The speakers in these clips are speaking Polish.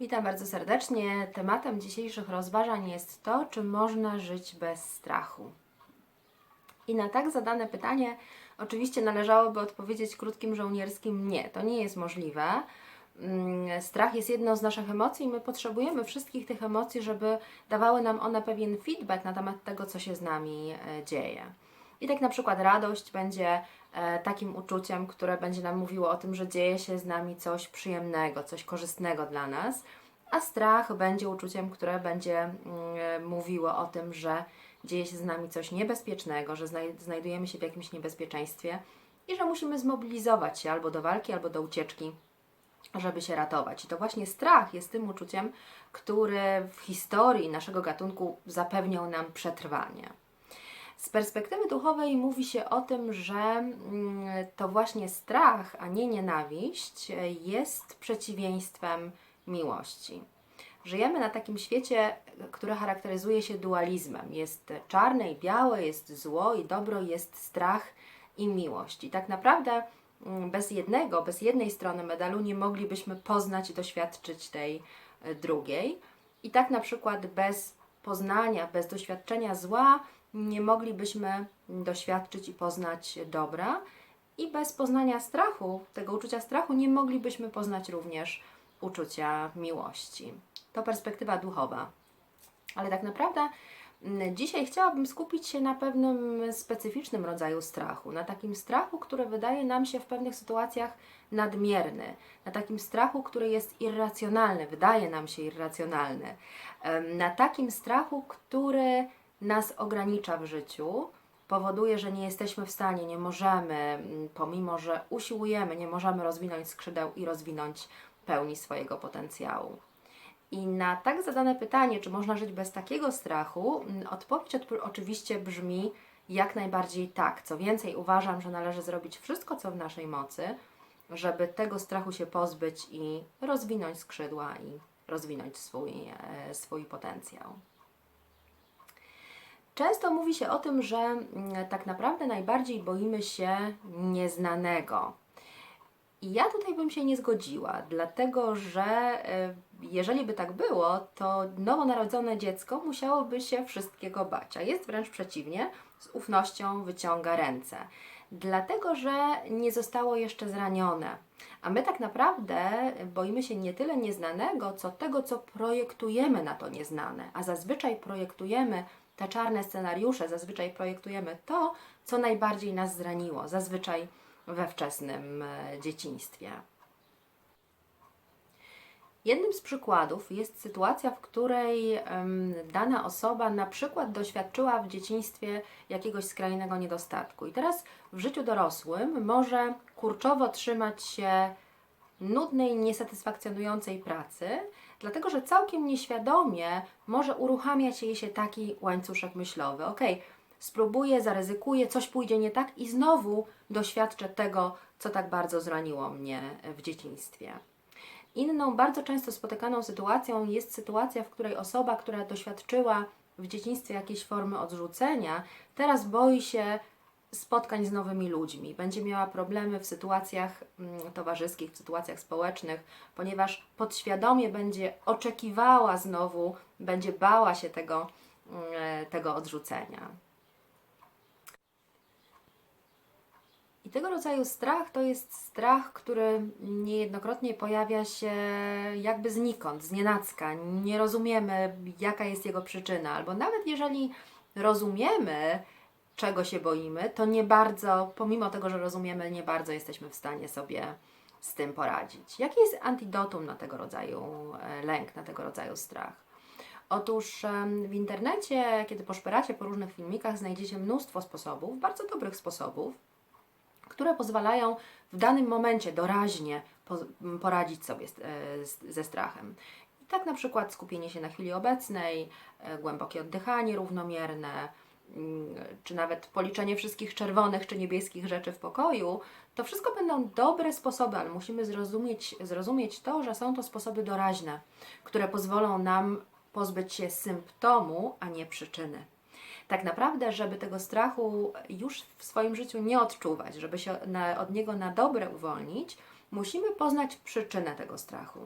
Witam bardzo serdecznie. Tematem dzisiejszych rozważań jest to, czy można żyć bez strachu. I na tak zadane pytanie oczywiście należałoby odpowiedzieć krótkim żołnierskim nie, to nie jest możliwe. Mm, Strach jest jedną z naszych emocji i my potrzebujemy wszystkich tych emocji, żeby dawały nam one pewien feedback na temat tego, co się z nami e, dzieje. I tak na przykład radość będzie e, takim uczuciem, które będzie nam mówiło o tym, że dzieje się z nami coś przyjemnego, coś korzystnego dla nas, a strach będzie uczuciem, które będzie mm, e, mówiło o tym, że dzieje się z nami coś niebezpiecznego, że znaj- znajdujemy się w jakimś niebezpieczeństwie i że musimy zmobilizować się albo do walki, albo do ucieczki żeby się ratować. I to właśnie strach jest tym uczuciem, który w historii naszego gatunku zapewniał nam przetrwanie. Z perspektywy duchowej mówi się o tym, że mm, to właśnie strach, a nie nienawiść jest przeciwieństwem miłości. Żyjemy na takim świecie, który charakteryzuje się dualizmem. Jest czarne i białe, jest zło i dobro, jest strach i miłość. I tak naprawdę mm, bez jednego, bez jednej strony medalu nie moglibyśmy poznać i doświadczyć tej e, drugiej. I tak na przykład bez poznania, bez doświadczenia zła nie moglibyśmy doświadczyć i poznać dobra. I bez poznania strachu, tego uczucia strachu, nie moglibyśmy poznać również uczucia miłości. To perspektywa duchowa. Ale tak naprawdę dzisiaj chciałabym skupić się na pewnym specyficznym rodzaju strachu, na takim strachu, który wydaje nam się w pewnych sytuacjach nadmierny, na takim strachu, który jest irracjonalny, wydaje nam się irracjonalny, na takim strachu, który nas ogranicza w życiu, powoduje, że nie jesteśmy w stanie, nie możemy, mm, pomimo że usiłujemy, nie możemy rozwinąć skrzydeł i rozwinąć pełni swojego potencjału. I na tak zadane pytanie, czy można żyć bez takiego strachu, mm, odpowiedź odp- oczywiście brzmi jak najbardziej tak. Co więcej, uważam, że należy zrobić wszystko, co w naszej mocy, żeby tego strachu się pozbyć i rozwinąć skrzydła i rozwinąć swój, e, swój potencjał. Często mówi się o tym, że mm, tak naprawdę najbardziej boimy się nieznanego. I ja tutaj bym się nie zgodziła, dlatego że e, jeżeli by tak było, to nowonarodzone dziecko musiałoby się wszystkiego bać, a jest wręcz przeciwnie, z ufnością wyciąga ręce, dlatego że nie zostało jeszcze zranione. A my tak naprawdę boimy się nie tyle nieznanego, co tego, co projektujemy na to nieznane, a zazwyczaj projektujemy te czarne scenariusze, zazwyczaj projektujemy to, co najbardziej nas zraniło, zazwyczaj we wczesnym e, dzieciństwie. Jednym z przykładów jest sytuacja, w której dana osoba na przykład doświadczyła w dzieciństwie jakiegoś skrajnego niedostatku i teraz w życiu dorosłym może kurczowo trzymać się nudnej, niesatysfakcjonującej pracy, dlatego że całkiem nieświadomie może uruchamiać jej się taki łańcuszek myślowy. Ok, spróbuję, zaryzykuję, coś pójdzie nie tak i znowu doświadczę tego, co tak bardzo zraniło mnie w dzieciństwie. Inną, bardzo często spotykaną sytuacją jest sytuacja, w której osoba, która doświadczyła w dzieciństwie jakiejś formy odrzucenia, teraz boi się spotkań z nowymi ludźmi. Będzie miała problemy w sytuacjach mm, towarzyskich, w sytuacjach społecznych, ponieważ podświadomie będzie oczekiwała znowu, będzie bała się tego, mm, tego odrzucenia. Tego rodzaju strach to jest strach, który niejednokrotnie pojawia się jakby znikąd, z. Nie rozumiemy, jaka jest jego przyczyna, albo nawet jeżeli rozumiemy, czego się boimy, to nie bardzo, pomimo tego, że rozumiemy, nie bardzo jesteśmy w stanie sobie z tym poradzić. Jaki jest antidotum na tego rodzaju e, lęk, na tego rodzaju strach? Otóż w internecie, kiedy poszperacie po różnych filmikach, znajdziecie mnóstwo sposobów, bardzo dobrych sposobów, które pozwalają w danym momencie doraźnie poradzić sobie e, ze strachem. Tak na przykład skupienie się na chwili obecnej, e, głębokie oddychanie równomierne, mm, czy nawet policzenie wszystkich czerwonych czy niebieskich rzeczy w pokoju, to wszystko będą dobre sposoby, ale musimy zrozumieć, zrozumieć to, że są to sposoby doraźne, które pozwolą nam pozbyć się symptomu, a nie przyczyny tak naprawdę, żeby tego strachu już w swoim życiu nie odczuwać, żeby się na, od niego na dobre uwolnić, musimy poznać przyczynę tego strachu.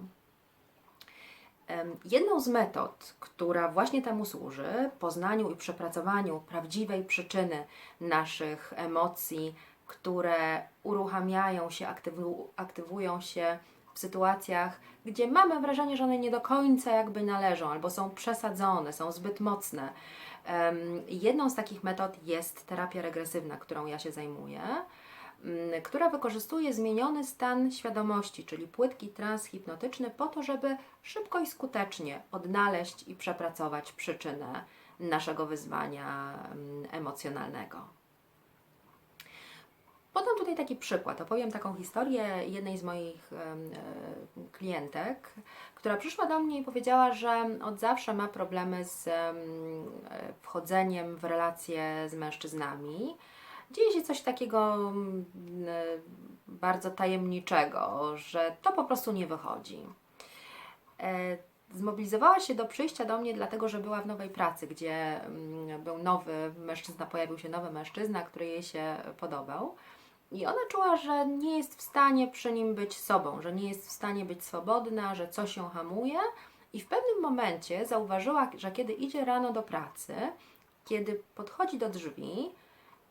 Jedną z metod, która właśnie temu służy, poznaniu i przepracowaniu prawdziwej przyczyny naszych emocji, które uruchamiają się, aktywu- aktywują się w sytuacjach, gdzie mamy wrażenie, że one nie do końca jakby należą, albo są przesadzone, są zbyt mocne. Jedną z takich metod jest terapia regresywna, którą ja się zajmuję mm, która wykorzystuje zmieniony stan świadomości, czyli płytki trans hipnotyczny, po to, żeby szybko i skutecznie odnaleźć i przepracować przyczynę naszego wyzwania mm, emocjonalnego. Podam tutaj taki przykład. Opowiem taką historię jednej z moich klientek, która przyszła do mnie i powiedziała, że od zawsze ma problemy z em, wchodzeniem w relacje z mężczyznami. Dzieje się coś takiego e, bardzo tajemniczego, że to po prostu nie wychodzi. E, Zmobilizowała się do przyjścia do mnie, dlatego że była w nowej pracy, gdzie był nowy mężczyzna, pojawił się nowy mężczyzna, który jej się podobał. I ona czuła, że nie jest w stanie przy nim być sobą, że nie jest w stanie być swobodna, że coś ją hamuje. I w pewnym momencie zauważyła, że kiedy idzie rano do pracy, kiedy podchodzi do drzwi,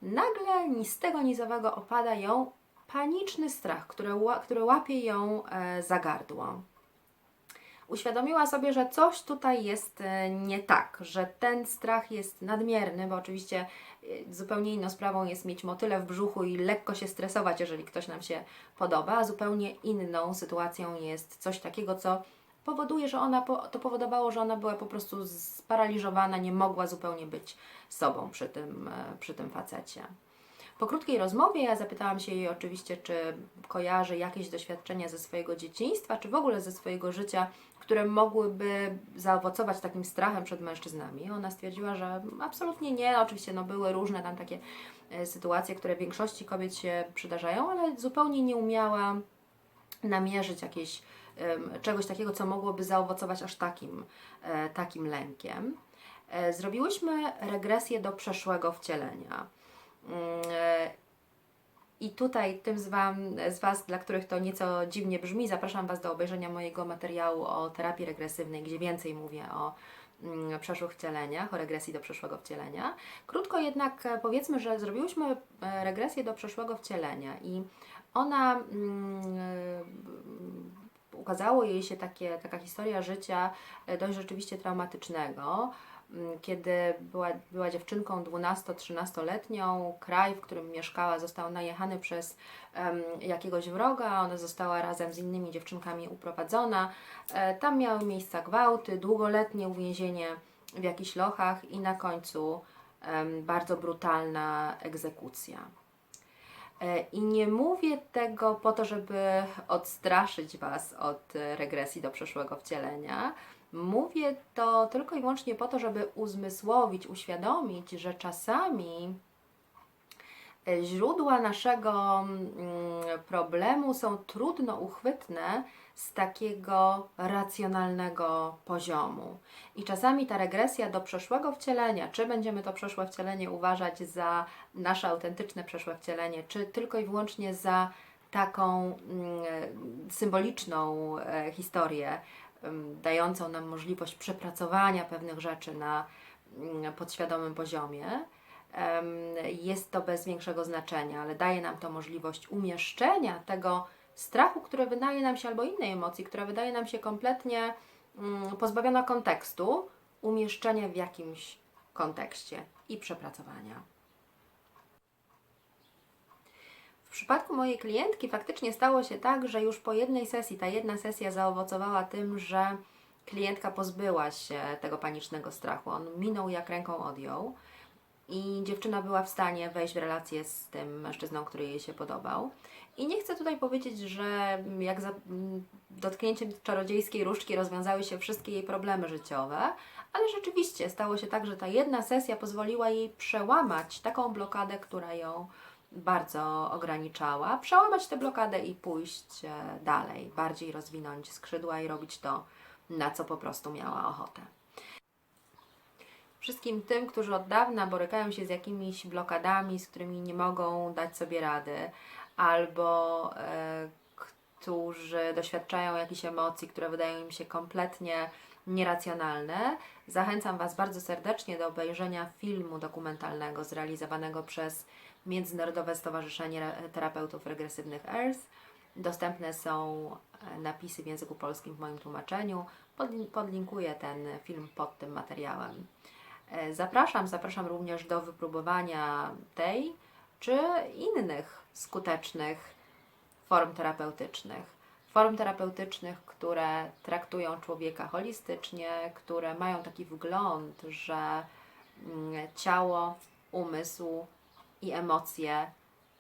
nagle ni z tego, ni z owego opada ją paniczny strach, który, który łapie ją e, za gardło uświadomiła sobie, że coś tutaj jest e, nie tak, że ten strach jest nadmierny, bo oczywiście e, zupełnie inną sprawą jest mieć motyle w brzuchu i lekko się stresować, jeżeli ktoś nam się podoba, a zupełnie inną sytuacją jest coś takiego, co powoduje, że ona, to powodowało, że ona była po prostu sparaliżowana, nie mogła zupełnie być sobą przy tym, e, przy tym facecie. Po krótkiej rozmowie ja zapytałam się jej oczywiście, czy kojarzy jakieś doświadczenia ze swojego dzieciństwa, czy w ogóle ze swojego życia, które mogłyby zaowocować takim strachem przed mężczyznami. Ona stwierdziła, że absolutnie nie. Oczywiście no, były różne tam takie e, sytuacje, które większości kobiet się przydarzają, ale zupełnie nie umiała namierzyć jakiejś, czegoś takiego, co mogłoby zaowocować aż takim, e, takim lękiem. E, Zrobiłyśmy regresję do przeszłego wcielenia. Mm, e, I tutaj tym z, wam, z Was, dla których to nieco dziwnie brzmi, zapraszam Was do obejrzenia mojego materiału o terapii regresywnej, gdzie więcej mówię o mm, przeszłych wcieleniach, o regresji do przeszłego wcielenia. Krótko jednak e, powiedzmy, że zrobiłyśmy e, regresję do przeszłego wcielenia i ona mm, ukazało jej się takie, taka historia życia dość rzeczywiście traumatycznego kiedy była, była dziewczynką 12-13-letnią, kraj, w którym mieszkała, został najechany przez em, jakiegoś wroga, ona została razem z innymi dziewczynkami uprowadzona. E, tam miały miejsce gwałty, długoletnie uwięzienie w jakichś lochach i na końcu em, bardzo brutalna egzekucja. E, I nie mówię tego po to, żeby odstraszyć Was od e, regresji do przeszłego wcielenia. Mówię to tylko i wyłącznie po to, żeby uzmysłowić, uświadomić, że czasami e, źródła naszego mm, problemu są trudno uchwytne z takiego racjonalnego poziomu. I czasami ta regresja do przeszłego wcielenia, czy będziemy to przeszłe wcielenie uważać za nasze autentyczne przeszłe wcielenie, czy tylko i wyłącznie za taką mm, symboliczną e, historię, dającą nam możliwość przepracowania pewnych rzeczy na mm, podświadomym poziomie, jest to bez większego znaczenia, ale daje nam to możliwość umieszczenia tego strachu, który wydaje nam się, albo innej emocji, która wydaje nam się kompletnie mm, pozbawiona kontekstu, umieszczenia w jakimś kontekście i przepracowania. W przypadku mojej klientki faktycznie stało się tak, że już po jednej sesji, ta jedna sesja zaowocowała tym, że klientka pozbyła się tego panicznego strachu. On minął jak ręką odjął i dziewczyna była w stanie wejść w relację z tym mężczyzną, który jej się podobał. I nie chcę tutaj powiedzieć, że jak za dotknięciem czarodziejskiej różdżki rozwiązały się wszystkie jej problemy życiowe, ale rzeczywiście stało się tak, że ta jedna sesja pozwoliła jej przełamać taką blokadę, która ją bardzo ograniczała, przełamać tę blokadę i pójść e, dalej, bardziej rozwinąć skrzydła i robić to, na co po prostu miała ochotę. Wszystkim tym, którzy od dawna borykają się z jakimiś blokadami, z którymi nie mogą dać sobie rady, albo e, którzy doświadczają jakichś emocji, które wydają im się kompletnie nieracjonalne, zachęcam Was bardzo serdecznie do obejrzenia filmu dokumentalnego zrealizowanego przez Międzynarodowe Stowarzyszenie Terapeutów Regresywnych ERS. Dostępne są e, napisy w języku polskim w moim tłumaczeniu. Podlin- Podlinkuję ten film pod tym materiałem. E, Zapraszam, zapraszam również do wypróbowania tej czy innych skutecznych form terapeutycznych. Form terapeutycznych, które traktują człowieka holistycznie, które mają taki wgląd, że mm, ciało, umysł i emocje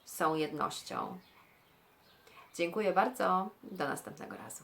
są jednością. Dziękuję bardzo. Do następnego razu.